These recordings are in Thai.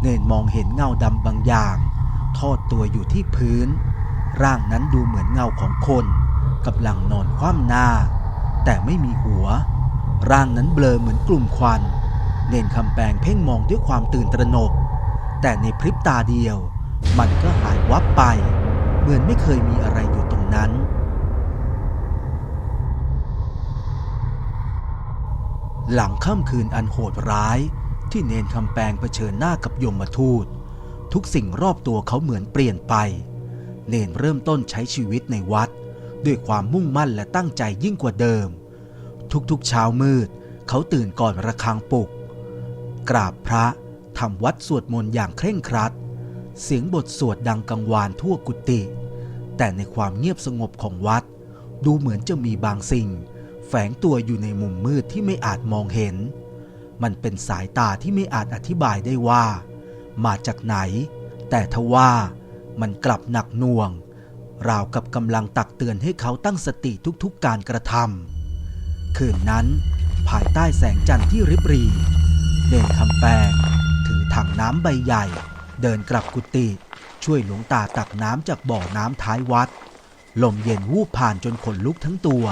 เนนมองเห็นเงาดำบางอย่าง ทอดตัวอยู่ที่พื้น ร่างนั้นดูเหมือนเงาของคนกำลังนอนคว่ำหน้า แต่ไม่มีหัว ร่างนั้นเบลอเหมือนกลุ่มควัน เนนคำแปงเพ่งมองด้วยความตื่นตระหนก แต่ในพริบตาเดียว มันก็หายวับไป เหมือนไม่เคยมีอะไรอยู่ตรงนั้นหลังค่ำคืนอันโหดร้าย ที่เนนคำแปงเผชิญหน้ากับยมทูต ทุกสิ่งรอบตัวเขาเหมือนเปลี่ยนไป เนนเริ่มต้นใช้ชีวิตในวัด ด้วยความมุ่งมั่นและตั้งใจยิ่งกว่าเดิม ทุกๆเช้ามืด เขาตื่นก่อนระฆังปลุก กราบพระทำวัดสวดมนต์อย่างเคร่งครัด เสียงบทสวดดังกังวานทั่วกุฏิแต่ในความเงียบสงบของวัด ดูเหมือนจะมีบางสิ่ง แฝงตัวอยู่ในมุมมืดที่ไม่อาจมองเห็น มันเป็นสายตาที่ไม่อาจอธิบายได้ว่า มาจากไหน แต่ทว่ามันกลับหนักหน่วง ราวกับกำลังตักเตือนให้เขาตั้งสติทุกๆการกระทำคืนนั้น ภายใต้แสงจันทร์ที่ริบหรีเด่นคำแปงถือถังน้ำใบใหญ่ เดินกลับกุฏิช่วยหลวงตาตักน้ำจากบ่อน้ำท้ายวัด ลมเย็นวูบผ่านจนขนลุกทั้งตัว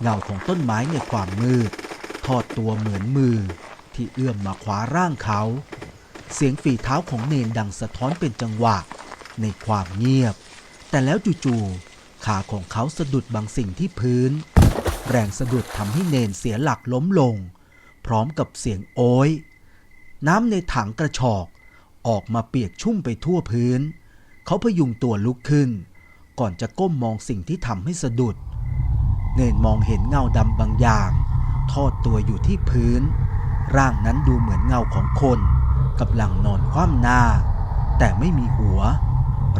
เงาของต้นไม้ในความมืด ทอดตัวเหมือนมือที่เอื้อมมาคว้าร่างเขา เสียงฝีเท้าของเนนดังสะท้อนเป็นจังหวะ ในความเงียบ แต่แล้วจู่ๆขาของเขาสะดุดบางสิ่งที่พื้น แรงสะดุดทำให้เนนเสียหลักล้มลง พร้อมกับเสียงโอยน้ำในถังกระชอกออกมาเปียกชุ่มไปทั่วพื้น เขาพยุงตัวลุกขึ้น ก่อนจะก้มมองสิ่งที่ทำให้สะดุด เนนมองเห็นเงาดำบางอย่าง ทอดตัวอยู่ที่พื้น ร่างนั้นดูเหมือนเงาของคนกำลังนอนคว่ำหน้า แต่ไม่มีหัว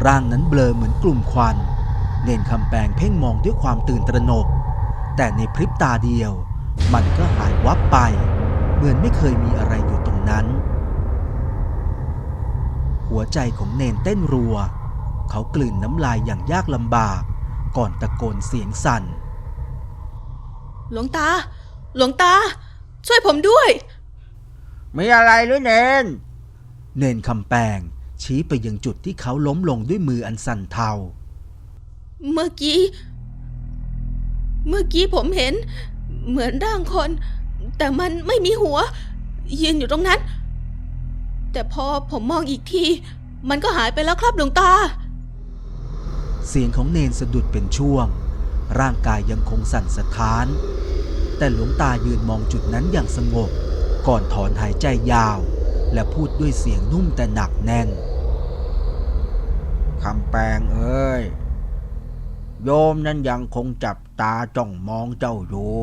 ร่างนั้นเบลอเหมือนกลุ่มควัน เนนคำแปงเพ่งมองด้วยความตื่นตระหนก แต่ในพริบตาเดียว มันก็หายวับไป เหมือนไม่เคยมีอะไรอยู่ตรงนั้น หัวใจของเนนเต้นรัว เขากลืนน้ำลายอย่างยากลำบาก ก่อนตะโกนเสียงสั่น หลวงตา หลวงตา ช่วยผมด้วย มีอะไรหรือเนน เนนคำแปงชี้ไปยังจุดที่เขาล้มลงด้วยมืออันสั่นเทา เมื่อกี้ เมื่อกี้ผมเห็น เหมือนร่างคน แต่มันไม่มีหัว ยืนอยู่ตรงนั้น แต่พอผมมองอีกที มันก็หายไปแล้วครับหลวงตา เสียงของเนนสะดุดเป็นช่วง ร่างกายยังคงสั่นสะท้าน แต่หลวงตายืนมองจุดนั้นอย่างสงบ ก่อนถอนหายใจยาว และพูดด้วยเสียงนุ่มแต่หนักแน่นคำแปลงเอ้ย โยมนั้นยังคงจับตาจ้องมองเจ้าอยู่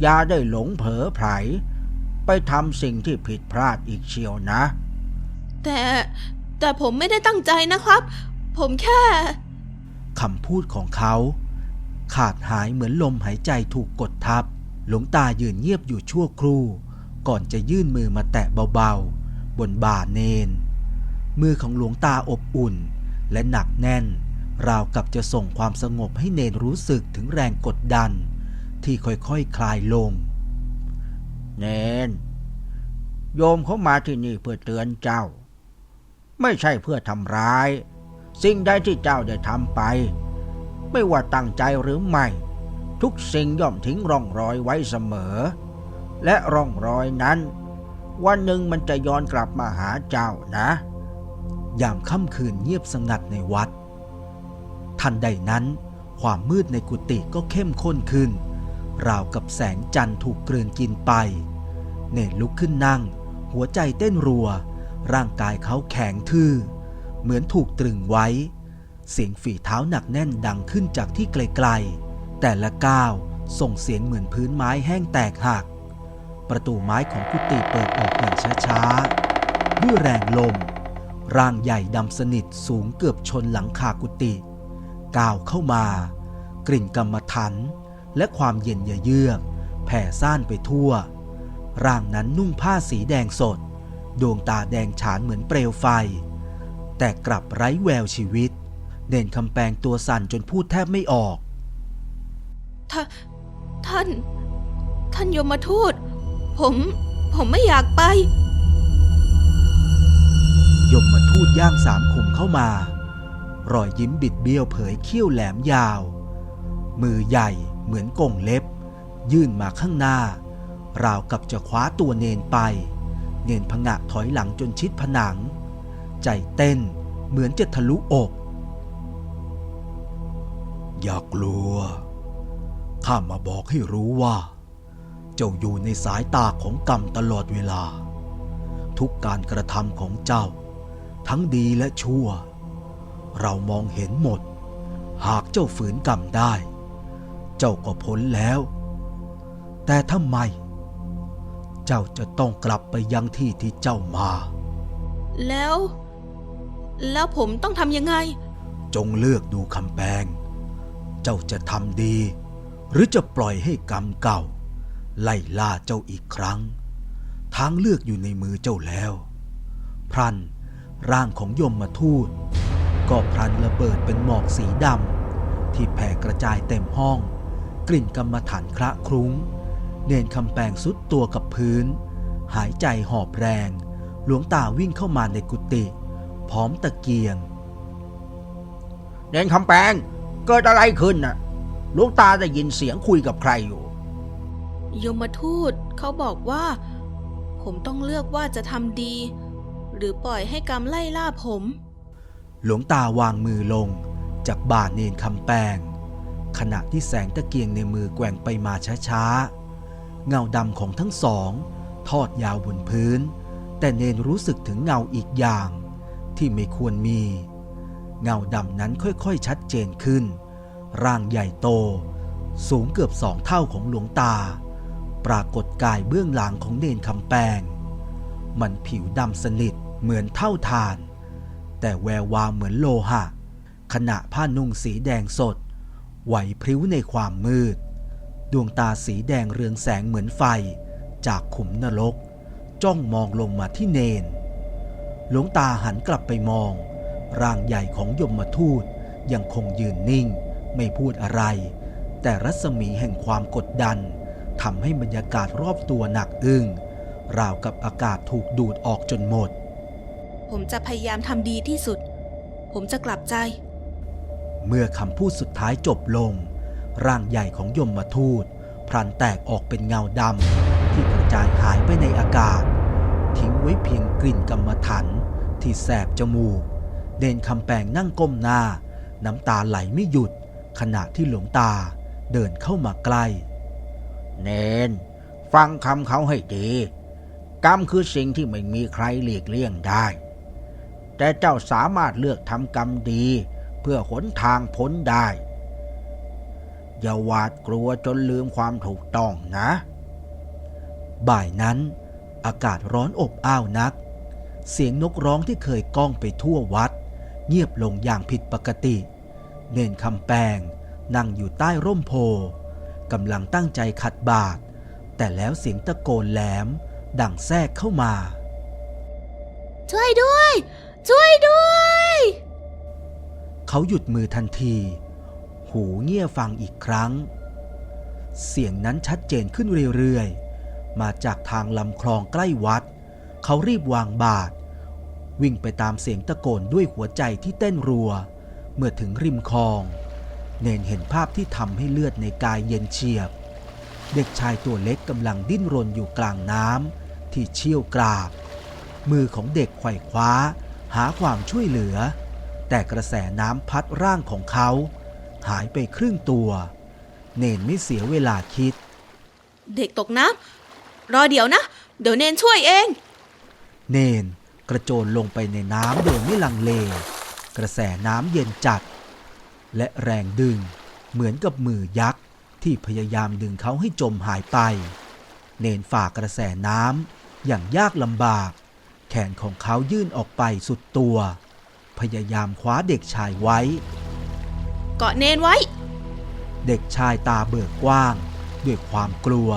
อย่าได้หลงเผลอไผลไปทำสิ่งที่ผิดพลาดอีกเชียวนะ แต่แต่ผมไม่ได้ตั้งใจนะครับ ผมแค่คำพูดของเขา ขาดหายเหมือนลมหายใจถูกกดทับ หลวงตายืนเงียบอยู่ชั่วครู่ ก่อนจะยื่นมือมาแตะเบาๆ บนบ่าเนน มือของหลวงตาอบอุ่น และหนักแน่น ราวกับจะส่งความสงบให้เนนรู้สึกถึงแรงกดดัน ที่ค่อยๆคคลายลง เนน โยมเขามาที่นี่เพื่อเตือนเจ้า ไม่ใช่เพื่อทำร้าย สิ่งใดที่เจ้าได้ทำไป ไม่ว่าตั้งใจหรือไม่ ทุกสิ่งย่อมทิ้งร่องรอยไว้เสมอ และร่องรอยนั้น วันหนึ่งมันจะย้อนกลับมาหาเจ้านะ ยามค่ำคืนเงียบสงัดในวัด ทันใดนั้น ความมืดในกุฏิก็เข้มข้นขึ้น ราวกับแสงจันทร์ถูกกลืนกินไป เนตลุกขึ้นนั่ง หัวใจเต้นรัว ร่างกายเขาแข็งทื่อ เหมือนถูกตรึงไว้ เสียงฝีเท้าหนักแน่นดังขึ้นจากที่ไกลๆ แต่ละก้าวส่งเสียงเหมือนพื้นไม้แห้งแตกหัก ประตูไม้ของกุฏิเปิดออกอย่างช้าๆ ด้วยแรงลม ร่างใหญ่ดำสนิทสูงเกือบชนหลังคากุฏิก้าวเข้ามา กลิ่นกรรมฐานและความเย็นเยือกแผ่ซ่านไปทั่ว ร่างนั้นนุ่งผ้าสีแดงสด ดวงตาแดงฉานเหมือนเปลวไฟ แต่กลับไร้แววชีวิต เด่นคำแปลงตัวสั่นจนพูดแทบไม่ออก ท่าท่าน ท่านยมทูต ผม ผมไม่อยากไปย่างสามขุมเข้ามารอยยิ้มบิดเบี้ยวเผยเขี้ยวแหลมยาว มือใหญ่เหมือนกงเล็บ ยื่นมาข้างหน้า ราวกับจะคว้าตัวเนนไป เนนพงะถอยหลังจนชิดผนัง ใจเต้นเหมือนจะทะลุอก อย่ากลัว ข้ามาบอกให้รู้ว่า เจ้าอยู่ในสายตาของกรรมตลอดเวลา ทุกการกระทำของเจ้า ทั้งดีและชั่ว เรามองเห็นหมด หากเจ้าฝืนกรรมได้ เจ้าก็พ้นแล้ว แต่ทำไม เจ้าจะต้องกลับไปยังที่ที่เจ้ามา แล้ว แล้วผมต้องทำยังไง จงเลือกดูคำแปลง เจ้าจะทำดี หรือจะปล่อยให้กรรมเก่า ไล่ล่าเจ้าอีกครั้ง ทางเลือกอยู่ในมือเจ้าแล้ว พรันร่างของยมมาทูต ก็พลันระเบิดเป็นหมอกสีดำที่แผ่กระจายเต็มห้อง กลิ่นกรรมฐานคระคลุ้ง เนนคำแปลงสุดตัวกับพื้น หายใจหอบแรง หลวงตาวิ่งเข้ามาในกุฏิพร้อมตะเกียง เนนคำแปลงเกิดอะไรขึ้นน่ะ หลวงตาได้ยินเสียงคุยกับใครอยู่ ยมทูตเขาบอกว่า ผมต้องเลือกว่าจะทำดี หรือปล่อยให้กรรมไล่ล่าผม หลวงตาวางมือลงจากบ่าเนนคำแปลงขณะที่แสงตะเกียงในมือแกว่งไปมาช้าๆ เงาดำของทั้งสอง ทอดยาวบนพื้น แต่เนนรู้สึกถึงเงาอีกอย่าง ที่ไม่ควรมี เงาดำนั้นค่อยๆชัดเจนขึ้น ร่างใหญ่โต สูงเกือบสองเท่าของหลวงตา ปรากฏกายเบื้องหลังของเนนคำแปลงมันผิวดำสนิทเหมือนเท่าทาน แต่แวววาวเหมือนโลหะ ขณะผ้านุ่งสีแดงสด ไหวพริ้วในความมืด ดวงตาสีแดงเรืองแสงเหมือนไฟ จากขุมนรก จ้องมองลงมาที่เนน หลวงตาหันกลับไปมอง ร่างใหญ่ของยมทูตยังคงยืนนิ่ง ไม่พูดอะไร แต่รัศมีแห่งความกดดันทำให้บรรยากาศรอบตัวหนักอึ้งราวกับอากาศถูกดูดออกจนหมด ผมจะพยายามทำดีที่สุด ผมจะกลับใจ เมื่อคำพูดสุดท้ายจบลง ร่างใหญ่ของยมมาทูตพลันแตกออกเป็นเงาดำที่กระจายหายไปในอากาศ ทิ้งไว้เพียงกลิ่นกรรมฐานที่แสบจมูก เดนคำแปลงนั่งก้มหน้า น้ำตาไหลไม่หยุด ขณะที่หลวงตาเดินเข้ามาใกล้ เนน ฟังคำเขาให้ดี กรรมคือสิ่งที่ไม่มีใครหลีกเลี่ยงได้ แต่เจ้าสามารถเลือกทำกรรมดี เพื่อหนทางพ้นได้ อย่าหวาดกลัวจนลืมความถูกต้องนะ บ่ายนั้น อากาศร้อนอบอ้าวนัก เสียงนกร้องที่เคยก้องไปทั่ววัด เงียบลงอย่างผิดปกติเนนคำแปลงนั่งอยู่ใต้ร่มโพกำลังตั้งใจขัดบาทแต่แล้วเสียงตะโกนแหลม ดังแทรกเข้ามา ช่วยด้วย ช่วยด้วย เขาหยุดมือทันที หูเงี่ยฟังอีกครั้ง เสียงนั้นชัดเจนขึ้นเรื่อยๆ มาจากทางลำคลองใกล้วัด เขารีบวางบาทวิ่งไปตามเสียงตะโกนด้วยหัวใจที่เต้นรัว เมื่อถึงริมคลอง เนนเห็นภาพที่ทำให้เลือดในกายเย็นเฉียบ เด็กชายตัวเล็กกำลังดิ้นรนอยู่กลางน้ำที่เชี่ยวกราบ มือของเด็กไขว่คว้า หาความช่วยเหลือ แต่กระแสน้ำพัดร่างของเขา หายไปครึ่งตัว เนนไม่เสียเวลาคิด เด็กตกน้ำรอเดี๋ยวนะ เดี๋ยวเนนช่วยเอง เนนกระโจนลงไปในน้ำโดยไม่ลังเล กระแสน้ำเย็นจัด และแรงดึงเหมือนกับมือยักษ์ที่พยายามดึงเขาให้จมหายไป เนนฝ่ากระแสน้ำอย่างยากลำบาก แขนของเขายื่นออกไปสุดตัว พยายามคว้าเด็กชายไว้ เกาะเนนไว้ เด็กชายตาเบิกกว้าง ด้วยความกลัว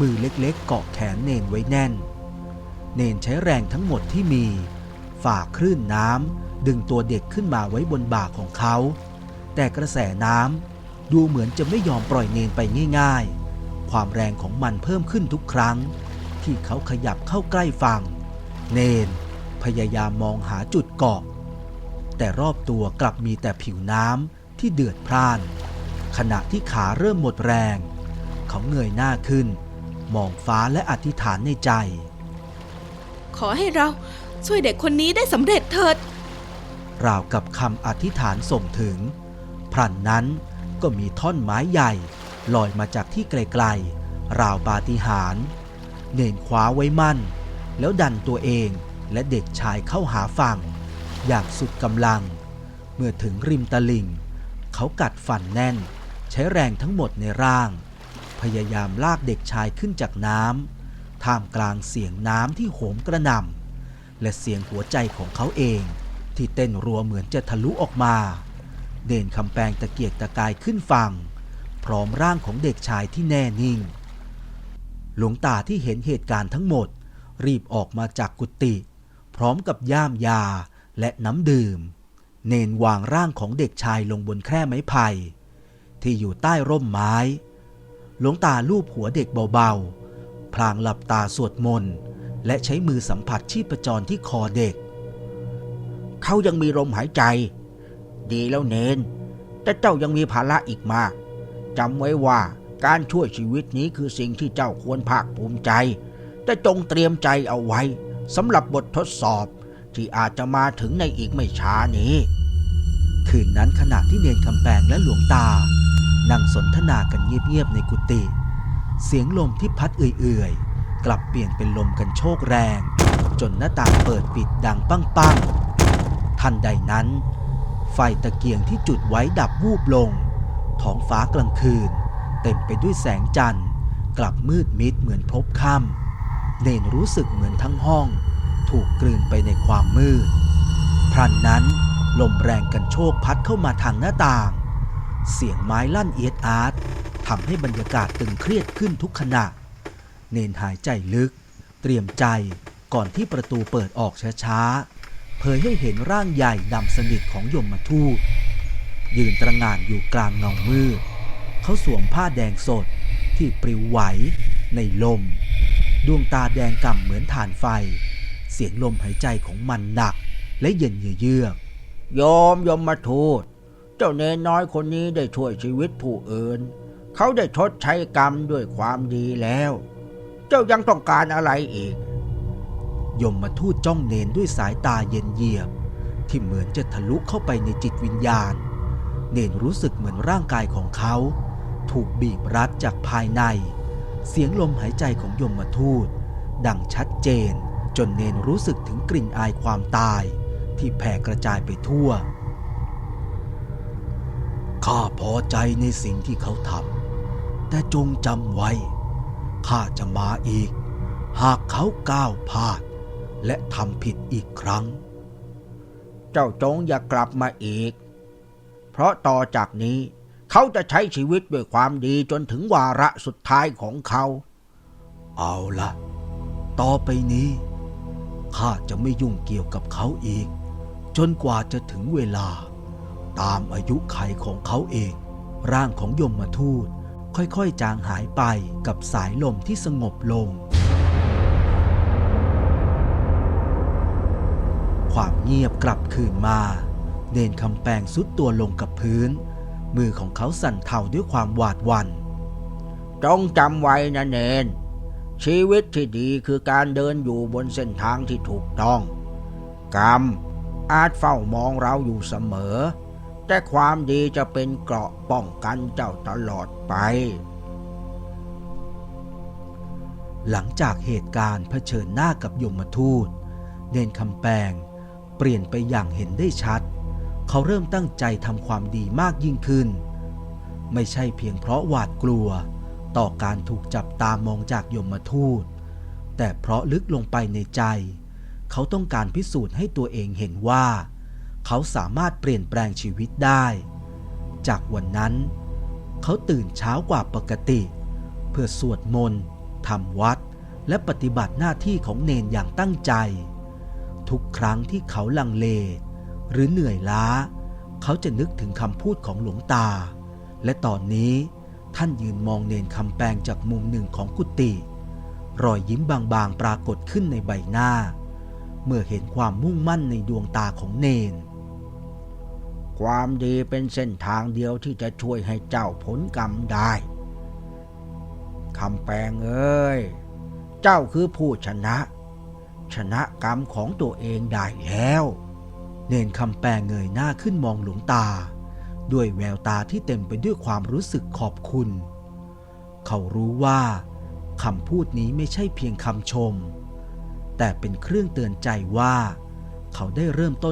มือเล็กๆเกาะแขนเนนไว้แน่น เนนใช้แรงทั้งหมดที่มี ฝ่าคลื่นน้ำดึงตัวเด็กขึ้นมาไว้บนบ่าของเขา แต่กระแสน้ำดูเหมือนจะไม่ยอมปล่อยเนนไปง่าย ๆ ความแรงของมันเพิ่มขึ้นทุกครั้ง ที่เขาขยับเข้าใกล้ฝั่ง เนนพพยายามมองหาจุดเกาะ แต่รอบตัวกลับมีแต่ผิวน้ำที่เดือดพร่าน ขณะที่ขาเริ่มหมดแรง เขาเงยหน้าขึ้น มองฟ้าและอธิษฐานในใจ ขอให้เรา ช่วยเด็กคนนี้ได้สำเร็จเถิดราวกับคำอธิษฐานส่งถึง พรันนั้นก็มีท่อนไม้ใหญ่ลอยมาจากที่ไกลๆ ราวปาฏิหาริย์เน่นคว้าไว้มั่น แล้วดันตัวเองและเด็กชายเข้าหาฝั่ง อย่างสุดกำลัง เมื่อถึงริมตลิ่ง เขากัดฟันแน่น ใช้แรงทั้งหมดในร่าง พยายามลากเด็กชายขึ้นจากน้ำท่ามกลางเสียงน้ำที่โหมกระหน่ำ และเสียงหัวใจของเขาเอง ที่เต้นรัวเหมือนจะทะลุออกมา เด่นคำแปลงตะเกียกตะกายขึ้นฝั่งพร้อมร่างของเด็กชายที่แน่นิ่ง หลวงตาที่เห็นเหตุการณ์ทั้งหมด รีบออกมาจากกุฏิพร้อมกับย่ามยาและน้ำดื่ม เนนวางร่างของเด็กชายลงบนแคร่ไม้ไผ่ที่อยู่ใต้ร่มไม้ หลวงตาลูบหัวเด็กเบาๆ พลางหลับตาสวดมนต์ และใช้มือสัมผัสชีพจรที่คอเด็ก เขายังมีลมหายใจ ดีแล้วเนน แต่เจ้ายังมีภาระอีกมากจำไว้ว่าการช่วยชีวิตนี้คือสิ่งที่เจ้าควรภาคภูมิใจ แต่จงเตรียมใจเอาไว้สำหรับบททดสอบที่อาจจะมาถึงในอีกไม่ช้านี้ คืนนั้นขณะที่เนนคำแปงและหลวงตา นั่งสนทนากันเงียบๆในกุฏิเสียงลมที่พัดเอื่อยๆ กลับเปลี่ยนเป็นลมกันโชกแรง จนหน้าต่างเปิดปิดดังปังๆทันใดนั้น ไฟตะเกียงที่จุดไว้ดับวูบลง ท้องฟ้ากลางคืน เต็มไปด้วยแสงจันทร์ กลับมืดมิดเหมือนพบค่ำเนนรู้สึกเหมือนทั้งห้อง ถูกกลืนไปในความมืดพรันนั้นลมแรงกันโชกพัดเข้ามาทางหน้าต่าง เสียงไม้ลั่นเอียดอาร์ตทำให้บรรยากาศตึงเครียดขึ้นทุกขณะ เนนหายใจลึก เตรียมใจก่อนที่ประตูเปิดออกช้าๆ เผยให้เห็นร่างใหญ่ดำสนิทของยมมาทูตยืนตระหง่านอยู่กลางเงามืดเขาสวมผ้าแดงสดที่ปลิวไหวในลม ดวงตาแดงก่ำเหมือนถ่านไฟ เสียงลมหายใจของมันหนัก และเย็นเยือกโยมยมมาทูตเจ้าเนนน้อยคนนี้ได้ช่วยชีวิตผู้อื่น เขาได้ชดใช้กรรมด้วยความดีแล้ว จ้ายังต้องการอะไรอีก ยมมาทูตจ้องเนนด้วยสายตาเย็นเยียบ ที่เหมือนจะทะลุเข้าไปในจิตวิญญาณ เนนรู้สึกเหมือนร่างกายของเขา ถูกบีบรัดจากภายใน เสียงลมหายใจของยมมาทูต ดังชัดเจน จนเนนรู้สึกถึงกลิ่นอายความตาย ที่แผ่กระจายไปทั่ว ข้าพอใจในสิ่งที่เขาทำแต่จงจำไว้ ข้าจะมาอีก หากเขาก้าวพลาด และทำผิดอีกครั้ง เจ้าจงอย่ากลับมาอีก เพราะต่อจากนี้เขาจะใช้ชีวิตด้วยความดีจนถึงวาระสุดท้ายของเขา เอาละต่อไปนี้ข้าจะไม่ยุ่งเกี่ยวกับเขาอีก จนกว่าจะถึงเวลา ตามอายุไขของเขาเอง ร่างของยมมาทูต ค่อยๆ จางหายไปกับสายลมที่สงบลง ความเงียบกลับคืนมา เนนคำแปงสุดตัวลงกับพื้น มือของเขาสั่นเทาด้วยความหวาดหวัน่นจงจำไว้นะเนน ชีวิตที่ดีคือการเดินอยู่บนเส้นทางที่ถูกต้อง กรรมอาจเฝ้ามองเราอยู่เสมอ แต่ความดีจะเป็นเกราะป้องกันเจ้าตลอดไป หลังจากเหตุการณ์เผชิญหน้ากับยมทูต เนนคำแปงเปลี่ยนไปอย่างเห็นได้ชัด เขาเริ่มตั้งใจทำความดีมากยิ่งขึ้น ไม่ใช่เพียงเพราะหวาดกลัว ต่อการถูกจับตามองจากยมทูต แต่เพราะลึกลงไปในใจ เขาต้องการพิสูจน์ให้ตัวเองเห็นว่า เขาสามารถเปลี่ยนแปลงชีวิตได้ จากวันนั้น เขาตื่นเช้ากว่าปกติ เพื่อสวดมนต์ทำวัด และปฏิบัติหน้าที่ของเนนอย่างตั้งใจ ทุกครั้งที่เขาลังเล หรือเหนื่อยล้า เขาจะนึกถึงคำพูดของหลวงตา และตอนนี้ท่านยืนมองเนนคำแปลงจากมุมหนึ่งของกุฏิรอยยิ้มบางๆปรากฏขึ้นในใบหน้า เมื่อเห็นความมุ่งมั่นในดวงตาของเนน ความดีเป็นเส้นทางเดียวที่จะช่วยให้เจ้าพ้นกรรมได้คำแปลงเอ้ย เจ้าคือผู้ชนะ ชนะกรรมของตัวเองได้แล้ว เนนคำแปลงเงยหน้าขึ้นมองหลวงตา ด้วยแววตาที่เต็มไปด้วยความรู้สึกขอบคุณ เขารู้ว่าคำพูดนี้ไม่ใช่เพียงคำชม แต่เป็นเครื่องเตือนใจว่า เขาได้เริ่มต้น